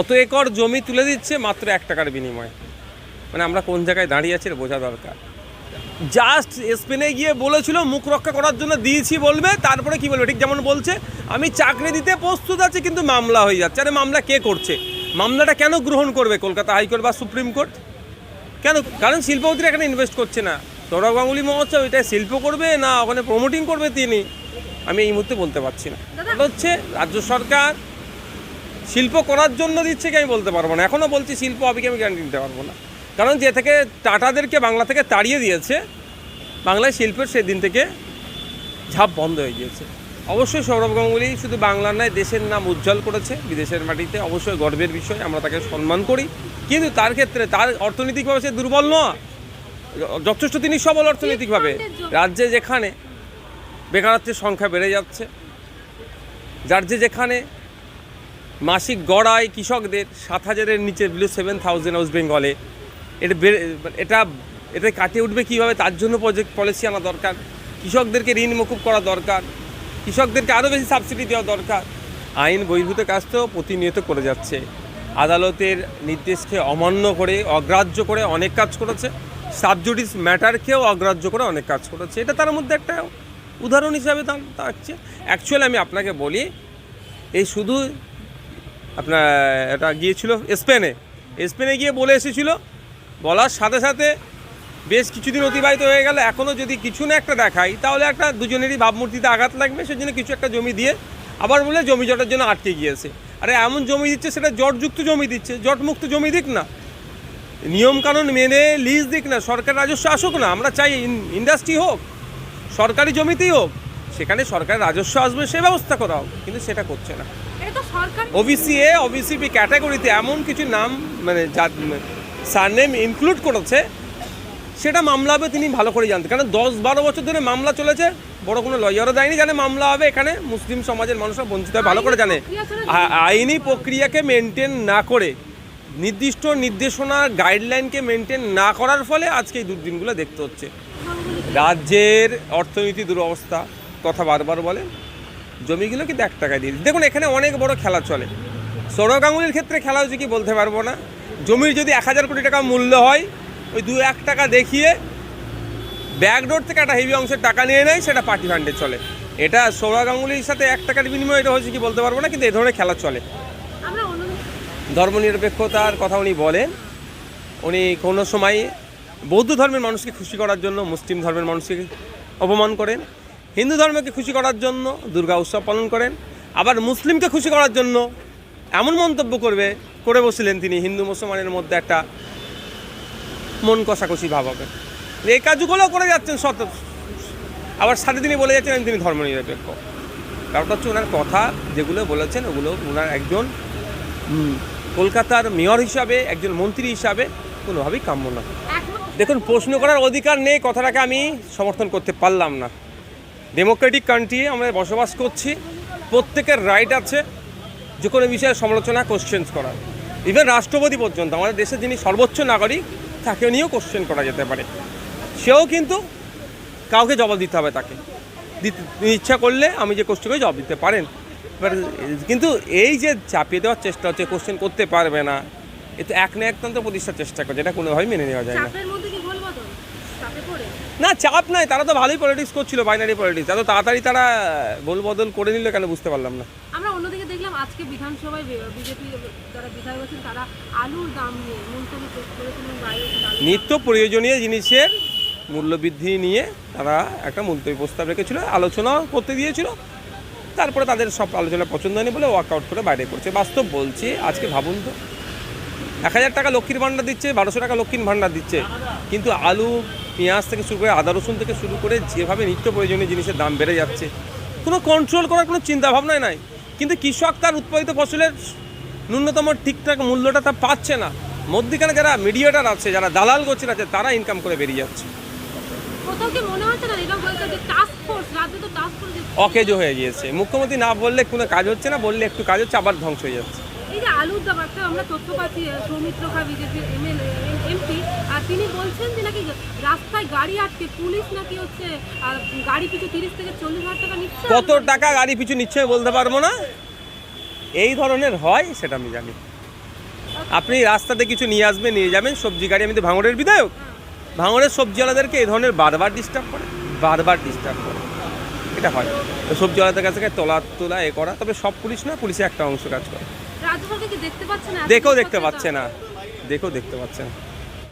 অত একর জমি তুলে দিচ্ছে মাত্র এক টাকার বিনিময়ে। মানে আমরা কোন জায়গায় দাঁড়িয়ে আছি এটা বোঝা দরকার। জাস্ট স্পেনে গিয়ে বলেছিল মুখ রক্ষা করার জন্য দিয়েছি বলবে তারপরে কি বলবে? ঠিক যেমন বলছে আমি চাকরি দিতে প্রস্তুত আছি কিন্তু মামলা হয়ে যাচ্ছে। আরে মামলা কে করছে? মামলাটা কেন গ্রহণ করবে কলকাতা হাইকোর্ট বা সুপ্রিম কোর্ট? কেন? কারণ শিল্পপতিরা এখানে ইনভেস্ট করছে না। সৌরভ গাঙ্গুলি মহোৎসব এটা শিল্প করবে না ওখানে প্রমোটিং করবে তিনি? আমি এই মুহূর্তে বলতে পারছি না। এটা হচ্ছে রাজ্য সরকার শিল্প করার জন্য দিচ্ছে কি আমি বলতে পারব না। এখনও বলছি শিল্প হবে কি আমি গ্যারান্টি দিতে পারব না। কারণ যে থেকে টাটাদেরকে বাংলা থেকে তাড়িয়ে দিয়েছে, বাংলায় শিল্পের সেদিন থেকে ঝাঁপ বন্ধ হয়ে গিয়েছে। অবশ্যই সৌরভ গাঙ্গুলি শুধু বাংলার নয়, দেশের নাম উজ্জ্বল করেছে, বিদেশের মাটিতে অবশ্যই গর্বের বিষয়, আমরা তাকে সম্মান করি। কিন্তু তার ক্ষেত্রে তার অর্থনৈতিকভাবে সে দুর্বল নয়। যথেষ্ট তিনি সবল অর্থনৈতিকভাবে। রাজ্যে যেখানে বেকারত্বের সংখ্যা বেড়ে যাচ্ছে, যার যে যেখানে মাসিক গড়ায় কৃষকদের সাত হাজারের নিচে বিলো সেভেন থাউজেন্ড ওয়েস্ট বেঙ্গলে এটা বেড়ে, এটা এটা কাটিয়ে উঠবে কীভাবে? তার জন্য প্রজেক্ট পলিসি আনা দরকার। কৃষকদেরকে ঋণ মকুব করা দরকার। কৃষকদেরকে আরও বেশি সাবসিডি দেওয়া দরকার। আইন বহির্ভূত কাজ তো প্রতিনিয়ত করে যাচ্ছে। আদালতের নির্দেশকে অমান্য করে, অগ্রাহ্য করে অনেক কাজ করেছে। সাবজুডিস ম্যাটারকেও অগ্রাহ্য করে অনেক কাজ করেছে। এটা তার মধ্যে একটা উদাহরণ হিসাবে থাকছে। অ্যাকচুয়ালি আমি আপনাকে বলি, এই শুধু আপনার, এটা গিয়েছিল স্পেনে। স্পেনে গিয়ে বলে এসেছিল, বলার সাথে সাথে বেশ কিছুদিন অতিবাহিত হয়ে গেল। এখনও যদি কিছু না একটা দেখাই, তাহলে একটা দুজনেরই ভাবমূর্তিতে আঘাত লাগবে, সেজন্য কিছু একটা জমি দিয়ে আবার বলে জমি জটের জন্য আটকে গিয়েছে। আরে, এমন জমি দিচ্ছে, সেটা জটযুক্ত জমি দিচ্ছে, জটমুক্ত জমি দিক না। নিয়মকানুন মেনে লিজ দিক না, সরকার রাজস্ব আসুক না, আমরা চাই ইন্ডাস্ট্রি হোক, সরকারি জমিতেই হোক। সেখানে সরকার রাজস্ব আসবে সে ব্যবস্থা করা হোক কিন্তু সেটা করছে না। ওবিসি এ ওবিসি বি ক্যাটাগরিতে এমন কিছু নাম মানে যা সারনেম ইনক্লুড করেছে সেটা মামলা হবে তিনি ভালো করে জানতেন কারণ দশ বারো বছর ধরে মামলা চলেছে বড় কোনো লয়ারও দেয়নি জানে মামলা হবে এখানে মুসলিম সমাজের মানুষরা বঞ্চিত হয় ভালো করে জানে। আইনি প্রক্রিয়াকে মেনটেন না করে নির্দিষ্ট নির্দেশনা গাইডলাইনকে মেনটেন না করার ফলে আজকে এই দুর্দিনগুলো দেখতে হচ্ছে। রাজ্যের অর্থনীতি দুরবস্থা। কথা বারবার বলে জমিগুলো কিন্তু এক টাকায় দিয়ে। দেখুন এখানে অনেক বড় খেলা চলে। সৌরভ গাঙ্গুলির ক্ষেত্রে খেলা হচ্ছে কি বলতে পারব না। জমির যদি এক হাজার কোটি টাকা মূল্য হয় ওই দু এক টাকা দেখিয়ে ব্যাকডোর থেকে একটা হেভি অংশের টাকা নিয়ে নেয় সেটা পার্টি ফান্ডে চলে। এটা সৌরভ গাঙ্গুলির সাথে এক টাকার বিনিময়ে এটা হচ্ছে কি বলতে পারব না কিন্তু এই ধরনের খেলা চলে। ধর্মনিরপেক্ষতার কথা উনি বলেন। উনি কোনো সময় বৌদ্ধ ধর্মের মানুষকে খুশি করার জন্য মুসলিম ধর্মের মানুষকে অপমান করেন। হিন্দু ধর্মকে খুশি করার জন্য দুর্গা উৎসব পালন করেন। আবার মুসলিমকে খুশি করার জন্য এমন মন্তব্য করবে করে বসছিলেন তিনি হিন্দু মুসলমানের মধ্যে একটা মন কষাকষি ভাব হবে। এই কাজগুলো করে যাচ্ছেন সত আবার সাথে তিনি বলে যাচ্ছেন তিনি ধর্মনিরপেক্ষ। কারণটা হচ্ছে ওনার কথা যেগুলো বলেছেন ওগুলো ওনার একজন কলকাতার মেয়র হিসাবে একজন মন্ত্রী হিসাবে কোনোভাবেই কাম্য না। দেখুন প্রশ্ন করার অধিকার নেই কথাটাকে আমি সমর্থন করতে পারলাম না। ডেমোক্রেটিক কান্ট্রি আমরা বসবাস করছি। প্রত্যেকের রাইট আছে যে কোনো বিষয়ে সমালোচনা কোশ্চেন্স করার ইভেন রাষ্ট্রপতি পর্যন্ত, আমাদের দেশের যিনি সর্বোচ্চ নাগরিক, তাকে নিয়েও কোশ্চেন করা যেতে পারে। সেও কিন্তু কাউকে জবাব দিতে হবে তাকে। ইচ্ছা করলে আমি যে কোশ্চেন করি জবাব দিতে পারেন। এবার, কিন্তু এই যে চাপিয়ে দেওয়ার চেষ্টা হচ্ছে কোশ্চেন করতে পারবে না, এ তো এক না একতন্ত্র প্রতিষ্ঠার চেষ্টা করছে, এটা কোনোভাবেই মেনে নেওয়া যায় না চাপের মধ্যে কি গোল বদল চাপে পড়ে না চাপ নাই তারা তো ভালোই পলিটিক্স করছিল বাইনারি পলিটিক্স এত তাড়াতাড়ি তারা গোল বদল করে নিল কেন বুঝতে পারলাম না। আমরা অন্যদিকে দেখলাম আজকে বিধানসভায় বিজেপি যারা বিধায়ক আছেন তারা আলুর দাম নিয়ে মন্তব্য করেছিলেন নিত্য প্রয়োজনীয় জিনিসের মূল্যবৃদ্ধি নিয়ে তারা একটা মন্তব্য প্রস্তাব রেখেছিল আলোচনা করতে দিয়েছিল। তারপরে তাদের সব আলোচনা পছন্দ হয়নি বলে ওয়ার্কআউট করে বাইরে করছে বাস্তব বলছি আজকে ভাবুন তো। এক হাজার টাকা লক্ষ্মীর ভাণ্ডার দিচ্ছে বারোশো টাকা লক্ষ্মীর ভাণ্ডার দিচ্ছে। কিন্তু আলু পেঁয়াজ থেকে শুরু করে আদা রসুন থেকে শুরু করে যেভাবে নিত্য প্রয়োজনীয় জিনিসের দাম বেড়ে যাচ্ছে কোনো কন্ট্রোল করার কোনো চিন্তা ভাবনাই নাই। কিন্তু কৃষক তার উৎপাদিত ফসলের ন্যূনতম ঠিকঠাক মূল্যটা তা পাচ্ছে না। মধ্যিখানে যারা মিডিয়েটার আছে যারা দালাল গোছের আছে তারা ইনকাম করে বেরিয়ে যাচ্ছে। অকেজো হয়ে গিয়েছে। মুখ্যমন্ত্রী না বললে কোনো কাজ হচ্ছে না বললে একটু কাজ হচ্ছে আবার ধ্বংস হয়ে যাচ্ছে। এই যে আলুর আমরা তথ্য পাচ্ছি সৌমিত্র খা এমএলএ এমপি আর তিনি বলছেন যে নাকি রাস্তায় গাড়ি আটকে পুলিশ নাকি হচ্ছে গাড়ি পিছু তিরিশ থেকে চল্লিশ হাজার টাকা নিচ্ছে। কত টাকা গাড়ি পিছু নিচ্ছে বলতে পারব না। এই ধরনের হয় সেটা আমি জানি। আপনি রাস্তাতে কিছু নিয়ে আসবেন, নিয়ে যাবেন, সবজি গাড়ি, আমি তো ভাঙড়ের বিধায়ক। ভাঙড়ের সবজিওয়ালাদেরকে এই ধরনের বারবার ডিস্টার্ব করে, বারবার ডিস্টার্ব করে। এটা হয়। সবজিওয়ালাদের কাছে তোলা তোলা, এ করা, তবে সব পুলিশ না, পুলিশে একটা অংশ কাজ করে। দেখেও দেখতে পাচ্ছে না? দেখেও দেখতে পাচ্ছে না।